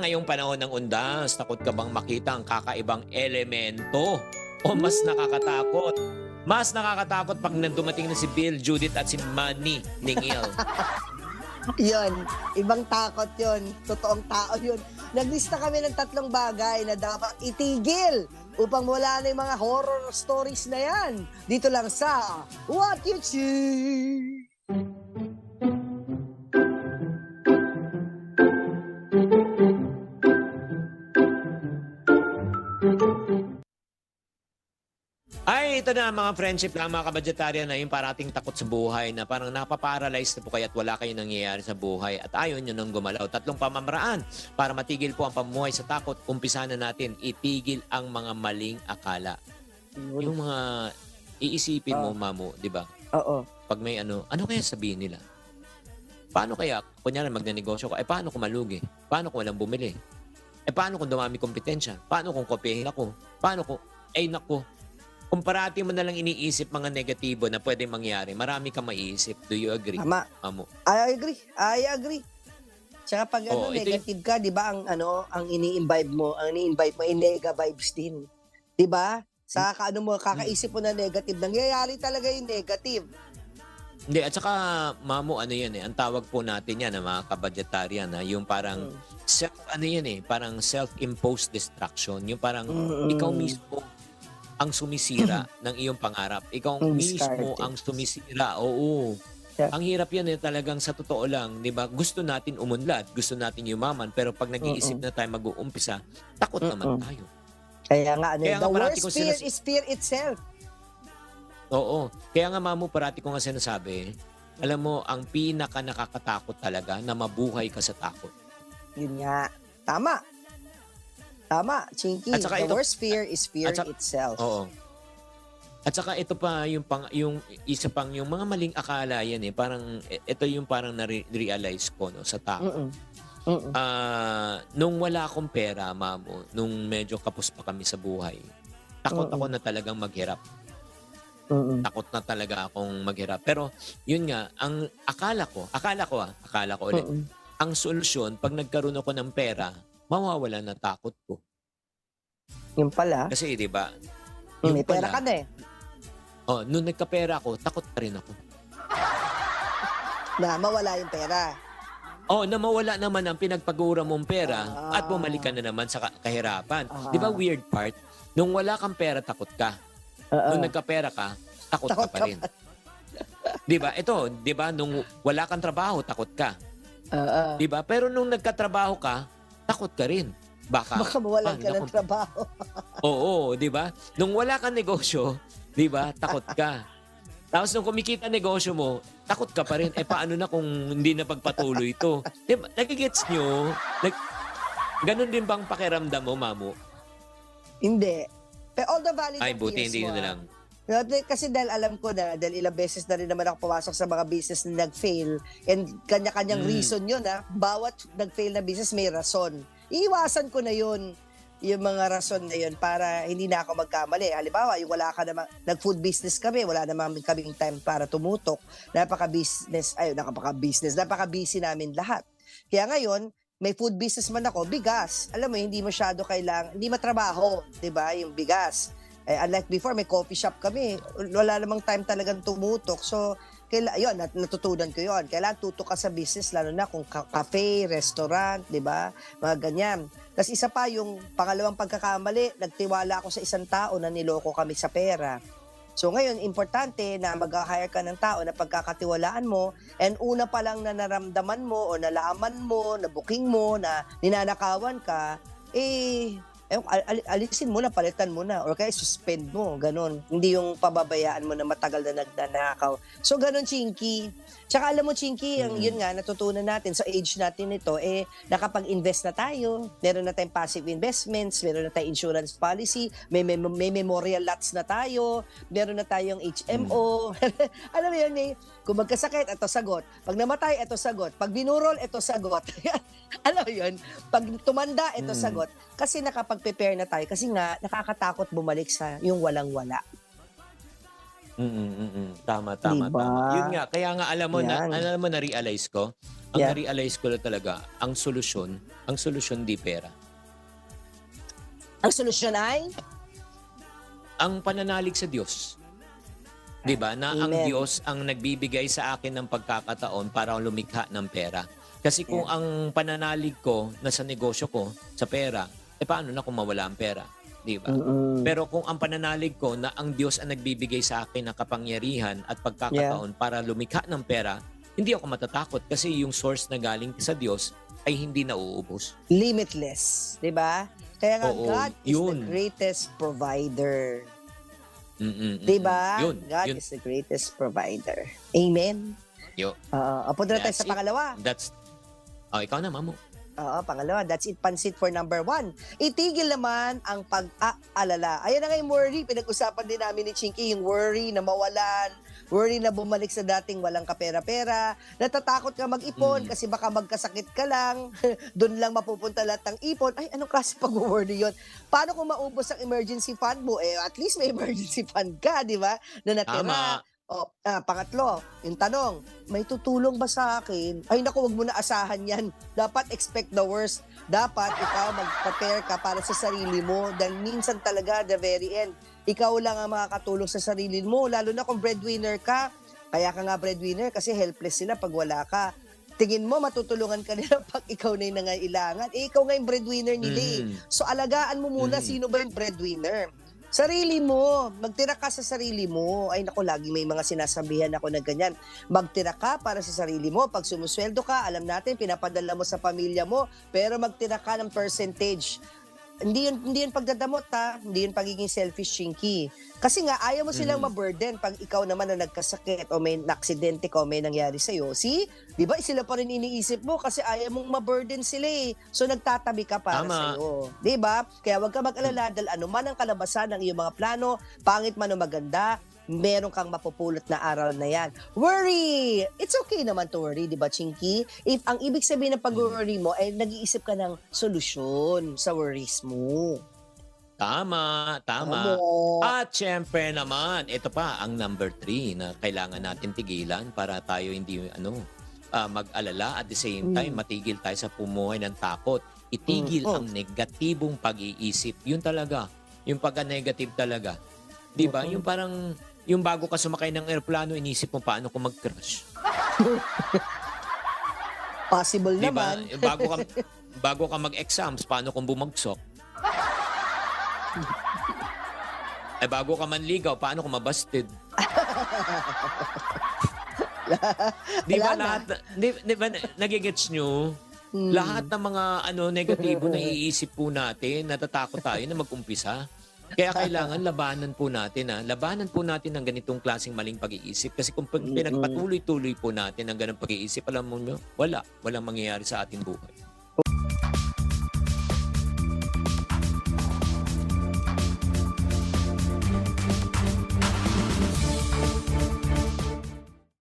Ngayong panahon ng undas, takot ka bang makita ang kakaibang elemento? O mas nakakatakot? Mas nakakatakot pag dumating na si Bill, Judith at si Manny Ningil. Yun, ibang takot yun. Totoong tao yun. Naglista kami ng tatlong bagay na dapat itigil upang wala na yung mga horror stories na yan. Dito lang sa What You Choose. Ay, ito na mga friendship lang, mga kabadgetarya na yung parating takot sa buhay na parang napaparalyze na po kayo at wala kayo nangyayari sa buhay at ayaw nyo nang gumalaw. Tatlong pamamaraan para matigil po ang pamuhay sa takot. Umpisa na natin, itigil ang mga maling akala. Yung mga iisipin mo, Ah. mamo, di ba? Oo. Pag may ano, ano kaya sabihin nila? Paano kaya, kunyari magnanegosyo ko, eh paano kung malugi? Paano kung walang bumili? Eh paano kung dumami kompetensya? Paano kung kopyahin ako? Paano kung, eh nako, kung parati mo na lang iniisip mga negatibo na pwedeng mangyari, marami kang maiisip. Do you agree, Tama. Mamo? I agree. I agree. Tsaka pag ano, y- negative ka, di ba, ang ano, ang ini-imbibe mo, ang ini-imbibe mo, ay nega vibes din. Di ba? Sa kaano mo, kakaisip mo na negative, nangyayari talaga yung negative. Hindi, at saka, mamo, ano yan eh, ang tawag po natin yan, ng mga kabadgetaryan, na yung parang Mm. self, ano yan eh, parang self-imposed distraction. Yung parang, Mm-mm. ikaw mismo ang sumisira ng iyong pangarap. Ikaw Ang mismo diskarte. ang sumisira. Oo. Yeah. Ang hirap yan eh talagang sa totoo lang, 'di ba? Gusto natin umunlad, gusto natin yumaman, pero pag nag-iisip na tayo mag-uumpisa, takot naman Mm-mm. tayo. Kaya nga, ano, Kaya nga the parati worst kong fear sinas- is fear itself. Oo. Kaya nga mamu parati ko nga sinasabi, alam mo, ang pinaka nakakatakot talaga na mabuhay ka sa takot. Yun nga. Tama. Tama, Chinky. At saka The ito- worst fear is fear at saka- itself. Oo. At saka ito pa yung pang yung isa pang yung mga maling akala yan eh. Parang e- ito yung parang na-realize ko no sa takot. Mm-mm. Mm-mm. Ah, nung wala akong pera, mamo, nung medyo kapos pa kami sa buhay, takot Oo. ako na talagang maghirap. Mm-mm. Takot na talaga akong maghirap. Pero, yun nga, ang akala ko, akala ko ah, akala ko ulit, Mm-mm. ang solusyon, pag nagkaroon ako ng pera, mawawala na takot ko. Yun pala. Kasi, di ba, yung May pera pala, ka na eh. oh, nung nagkapera ako, takot pa rin ako. Na mawala yung pera. Oh, na mawala naman ang pinagpagura mong pera Ah. at bumalik ka na naman sa ka- kahirapan. Ah. Di ba weird part? Nung wala kang pera, takot ka. Oo. Nung nagkapera ka, takot, Takot ka pa ka rin. 'Di ba? Ito, 'di ba nung wala kang trabaho, takot ka. Oo. 'Di ba? Pero nung nagkatrabaho ka, takot ka rin. Baka. Baka mawalan ka Ah, ng naku. trabaho. Oo, 'di ba? Nung wala kang negosyo, 'di ba? Takot ka. Tapos nung kumikita negosyo mo, takot ka pa rin. Eh paano na kung hindi na pagpatuloy ito? 'Di ba? Nagigets nyo? Nag... Ganon din bang pakiramdam mo, Mamu? Hindi. Pero all the valid Ay, yung buti fears hindi mo, na ah. lang. Kasi dahil alam ko na, dahil ilang beses na rin naman ako pumasok sa mga business na nag-fail, and kanya-kanyang Mm. reason yun ha. Bawat nag-fail na business may rason. Iiwasan ko na yun, yung mga rason na yun para hindi na ako magkamali. Halimbawa, yung wala ka naman, nag-food business kami, wala naman kaming time para tumutok. Napaka-business, ay, napaka-business, napaka-busy namin lahat. Kaya ngayon, may food business man ako, bigas. Alam mo, hindi masyado kailangan, hindi matrabaho, 'di ba Yung bigas. Eh, unlike before, may coffee shop kami. Wala namang time talagang tumutok. So, kaila, yun, nat- natutunan ko yun. Kailangan tutok ka sa business, lalo na kung ka- cafe, restaurant, di ba? Mga ganyan. Tapos isa pa, yung pangalawang pagkakamali, nagtiwala ako sa isang tao na niloko kami sa pera. So ngayon, importante na mag-hire ka ng tao na pagkakatiwalaan mo and una pa lang na naramdaman mo o nalaman mo, na booking mo, na ninanakawan ka, eh, eh, al- al- alisin mo na, palitan mo na, or kaya suspend mo, ganun. Hindi yung pababayaan mo na matagal na nagnanakaw. So, ganun, Chinky. Tsaka alam mo, Chinky, ang Mm. yun nga, natutunan natin sa age natin ito, eh, nakapag-invest na tayo, meron na tayong passive investments, meron na tayong insurance policy, may, may, may memorial lots na tayo, meron na tayong HMO. alam mo yun, eh, kung magkasakit, ito sagot. Pag namatay, ito sagot. Pag binurol, ito sagot. alam mo yun? Pag tumanda, ito Mm. sagot. Kasi nakapag-prepare na tayo. Kasi nga, nakakatakot bumalik sa yung walang-wala. Mm, mm, mm. Tama, tama, Diba? tama. Yun nga, kaya nga alam mo na, Yan. alam mo na realize ko, ang Yeah. na-realize ko na talaga, ang solusyon, ang solusyon di pera. Ang solusyon ay, Ang pananalig sa Diyos. 'Di ba? Na ang Amen. Diyos ang nagbibigay sa akin ng pagkakataon para lumikha ng pera. Kasi kung ang pananalig ko na sa negosyo ko, sa pera, eh paano na kung mawala ang pera? 'Di ba? Pero kung ang pananalig ko na ang Diyos ang nagbibigay sa akin ng kapangyarihan at pagkakataon para lumikha ng pera, hindi ako matatakot kasi yung source na galing sa Diyos ay hindi nauubos. limitless. 'di ba? Kaya nga, Oo, God is the yun. greatest provider. Mm-mm-mm. 'Di ba? Yun, God yun, is the greatest provider. Amen. Yo. Oo. Apunta na tayo sa pangalawa. That's Oh, ikaw na, mamo. Oo, pangalawa. That's it, pansit for number one. Itigil naman ang pag-aalala. Ayan na nga yung worry. Pinag-usapan din namin ni Chinky, yung worry na mawalan, worry na bumalik sa dating walang kapera-pera, natatakot ka mag-ipon Mm. kasi baka magkasakit ka lang, doon lang mapupunta lahat ng ipon. Ay, anong klase pag-worry yun? Paano kung maubos ang emergency fund mo? Eh, at least may emergency fund ka, di ba? Na natira. Tama. O, ah, pangatlo, yung tanong, may tutulong ba sa akin? Ay naku, wag mo na asahan yan. Dapat expect the worst. Dapat ikaw mag-prepare ka para sa sarili mo. Dahil minsan talaga, the very end, ikaw lang ang makakatulong sa sarili mo. Lalo na kung breadwinner ka. Kaya ka nga breadwinner kasi helpless sila pag wala ka. Tingin mo, matutulungan ka nila pag ikaw na yung nangailangan. Eh, ikaw nga yung breadwinner nila eh. Mm. So alagaan mo muna Mm. sino ba yung breadwinner. Sarili mo, magtira ka sa sarili mo. Ay nako, lagi may mga sinasabihan ako na ganyan. Magtira ka para sa sarili mo. Pag sumusweldo ka, alam natin, pinapadala mo sa pamilya mo, pero magtira ka ng percentage. Hindi yun, hindi yun pagdadamot ha, hindi yun pagiging selfish chinky. Kasi nga, ayaw mo silang Mm. maburden pag ikaw naman na nagkasakit o may naksidente ka o may nangyari sa'yo. See? Di ba? Sila pa rin iniisip mo kasi ayaw mong maburden sila eh. So nagtatabi ka para Tama. sa'yo. Di ba? Kaya huwag ka mag-alala dahil ano man ang kalabasan ng iyong mga plano, pangit man o maganda, meron kang mapupulot na aral na yan. Worry! It's okay naman to worry, di ba, Chinky? If ang ibig sabihin ng pag-worry mo ay nag-iisip ka ng solusyon sa worries mo. Tama, tama. Tama. At syempre naman, ito pa ang number three na kailangan natin tigilan para tayo hindi ano ah, mag-alala at the same Mm. time matigil tayo sa pumuhay ng takot. Itigil Mm. ang negatibong pag-iisip. Yun talaga. Yung pagka-negative talaga. 'Di ba? Mm. Yung parang yung bago ka sumakay ng eroplano, inisip mo paano kung mag-crash. Possible 'Di ba? naman. Yung bago ka bago ka mag-exams, paano kung bumagsak? Eh bago ka manligaw, paano kung mabasted? di ba na. lahat, di, di ba nagigets nyo? Hmm. Lahat ng mga ano negatibo na iisip po natin, natatakot tayo na mag-umpisa. Kaya kailangan labanan po natin ha. Labanan po natin ang ganitong klaseng maling pag-iisip. Kasi kung pinagpatuloy-tuloy po natin ang ganong pag-iisip, alam mo nyo, wala. Walang mangyayari sa ating buhay.